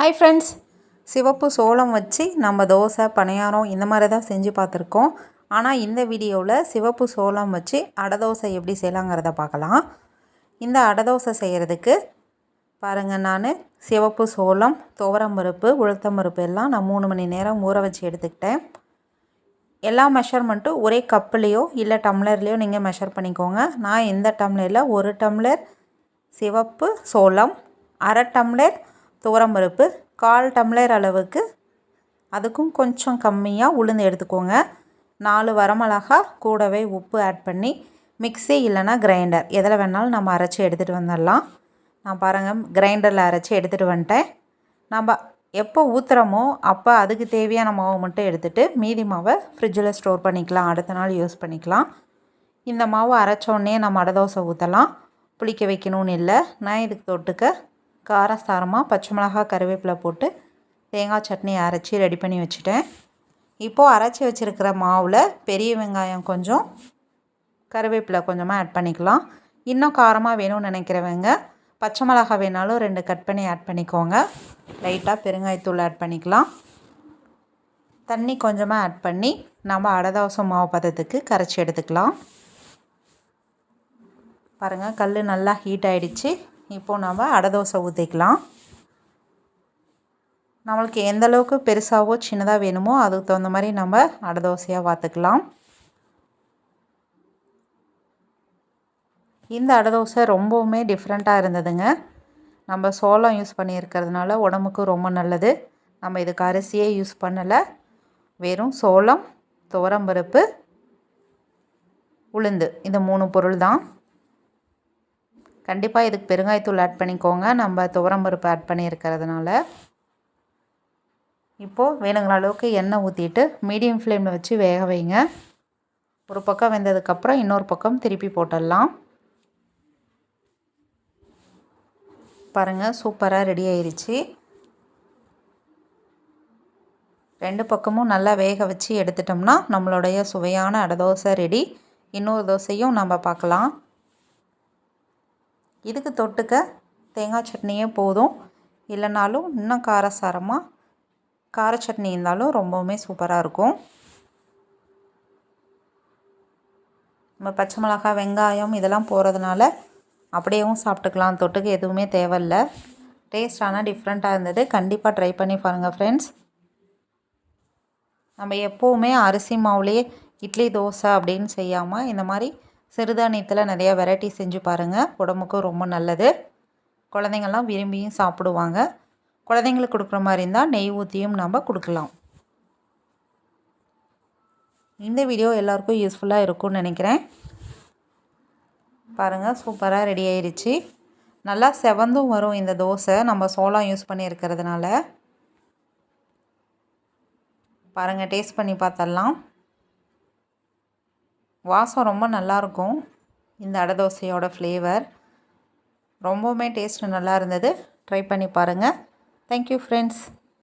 Hi friends சிவப்பு சோளம் வச்சு நம்ம தோசை பணியாரம் இந்த மாதிரி தான் செஞ்சு பார்த்துருக்கோம். ஆனால் இந்த வீடியோவில் சிவப்பு சோளம் வச்சு அடை தோசை எப்படி செய்யலாங்கிறத பார்க்கலாம். இந்த அடை தோசை செய்கிறதுக்கு பாருங்கள் நான் சிவப்பு சோளம் துவரம் பருப்பு உளுத்தம் பருப்பு எல்லாம் நான் மூணு மணி நேரம் ஊற வச்சு எடுத்துக்கிட்டேன். எல்லா மெஷர்மெண்ட்டும் ஒரே கப்புலேயோ இல்லை டம்ளர்லேயோ நீங்கள் மெஷர் பண்ணிக்கோங்க. நான் இந்த டம்ளரில் ஒரு டம்ளர் சிவப்பு சோளம் அரை டம்ளர் துவரம்பருப்பு கால் டம்ளர் அளவுக்கு. அதுக்கும் கொஞ்சம் கம்மியாக உளுந்து எடுத்துக்கோங்க. நாலு வரமிளகா கூடவே உப்பு ஆட் பண்ணி மிக்ஸி இல்லைனா கிரைண்டர் எதில் வேணாலும் நம்ம அரைச்சி எடுத்துகிட்டு வந்துடலாம். நான் பாருங்கள் கிரைண்டரில் அரைச்சி எடுத்துகிட்டு வந்துட்டேன். நம்ம எப்போ ஊற்றுறோமோ அப்போ அதுக்கு தேவையான மாவு மட்டும் எடுத்துகிட்டு மீதி மாவை ஃப்ரிட்ஜில் ஸ்டோர் பண்ணிக்கலாம். அடுத்த நாள் யூஸ் பண்ணிக்கலாம். இந்த மாவு அரைச்சோடனே நம்ம அடை தோசை ஊற்றலாம் புளிக்க வைக்கணும்னு இல்லை. நான் இதுக்கு தொட்டுக்க காரசாரமாக பச்சை மிளகா கருவேப்பிலை போட்டு தேங்காய் சட்னி அரைச்சி ரெடி பண்ணி வச்சுட்டேன். இப்போது அரைச்சி வச்சுருக்கிற மாவில் பெரிய வெங்காயம் கொஞ்சம் கருவேப்பிலை கொஞ்சமாக ஆட் பண்ணிக்கலாம். இன்னும் காரமாக வேணும்னு நினைக்கிறவங்க பச்சை மிளகா வேணாலும் ரெண்டு கட் பண்ணி ஆட் பண்ணிக்கோங்க. லைட்டாக பெருங்காயத்தூள் ஆட் பண்ணிக்கலாம். தண்ணி கொஞ்சமாக ஆட் பண்ணி நம்ம அடதவசம் மாவு பதத்துக்கு கரைச்சி எடுத்துக்கலாம். பாருங்கள் கல் நல்லா ஹீட் ஆகிடுச்சு இப்போது நம்ம அடை தோசை ஊற்றிக்கலாம் நம்மளுக்கு எந்த அளவுக்கு பெருசாகவோ சின்னதாக வேணுமோ அதுக்கு தகுந்த மாதிரி நம்ம அடை தோசையாக பார்த்துக்கலாம் இந்த அடை தோசை ரொம்பவுமே டிஃப்ரெண்ட்டாக இருந்ததுங்க. நம்ம சோளம் யூஸ் பண்ணியிருக்கிறதுனால உடம்புக்கு ரொம்ப நல்லது. நம்ம இதுக்கு அரிசியே யூஸ் பண்ணலை. வெறும் சோளம் துவரம்பருப்பு உளுந்து. இந்த மூணு பொருள் தான் கண்டிப்பாக இதுக்கு பெருங்காயத்தூள் ஆட் பண்ணிக்கோங்க. நம்ம துவரம் பருப்பு ஆட் பண்ணியிருக்கிறதுனால. இப்போது வேணுங்கிற அளவுக்கு எண்ணெய் ஊற்றிட்டு மீடியம் ஃப்ளேமில் வச்சு வேக வைங்க. ஒரு பக்கம் வெந்ததுக்கப்புறம் இன்னொரு பக்கம் திருப்பி போட்டுடலாம். பாருங்கள் சூப்பராக ரெடி ஆயிடுச்சு ரெண்டு பக்கமும் நல்லா வேக வச்சு எடுத்துட்டோம்னா நம்மளுடைய சுவையான அடை தோசை ரெடி இன்னொரு தோசையும் நம்ம பார்க்கலாம். இதுக்கு தொட்டுக்க தேங்காய் சட்னியே போதும். இல்லைனாலும் இன்னும் காரசாரமாக கார சட்னி இருந்தாலும் ரொம்பவுமே சூப்பராக இருக்கும். நம்ம பச்சை மிளகாய் வெங்காயம் இதெல்லாம் போகிறதுனால அப்படியேவும் சாப்பிட்டுக்கலாம். தொட்டுக்கு எதுவுமே தேவையில்ல. டேஸ்ட் ஆனால் டிஃப்ரெண்ட்டாக இருந்தது. கண்டிப்பாக ட்ரை பண்ணி பாருங்கள் ஃப்ரெண்ட்ஸ் நம்ம எப்போவுமே அரிசி மாவுலேயே இட்லி தோசை அப்படின்னு செய்யாமல் இந்த மாதிரி சிறுதானியத்தில் நிறையா வெரைட்டி செஞ்சு பாருங்கள் உடம்புக்கும் ரொம்ப நல்லது. குழந்தைங்கள்லாம் விரும்பியும் சாப்பிடுவாங்க. குழந்தைங்களுக்கு கொடுக்குற மாதிரி இருந்தால் நெய் ஊற்றியும் நம்ம கொடுக்கலாம். இந்த வீடியோ எல்லாருக்கும் யூஸ்ஃபுல்லாக இருக்கும்னு நினைக்கிறேன். பாருங்கள் சூப்பராக ரெடி ஆயிடுச்சு நல்லா செவந்தும் வரும் இந்த தோசை. நம்ம சோளம் யூஸ் பண்ணியிருக்கிறதுனால. பாருங்கள் டேஸ்ட் பண்ணி பார்த்தரலாம் வாசம் ரொம்ப நல்லாயிருக்கும். இந்த அடை தோசையோட ஃப்ளேவர் ரொம்பவுமே டேஸ்ட்டு நல்லா இருந்தது. ட்ரை பண்ணி பாருங்கள் தேங்க்யூ ஃப்ரெண்ட்ஸ்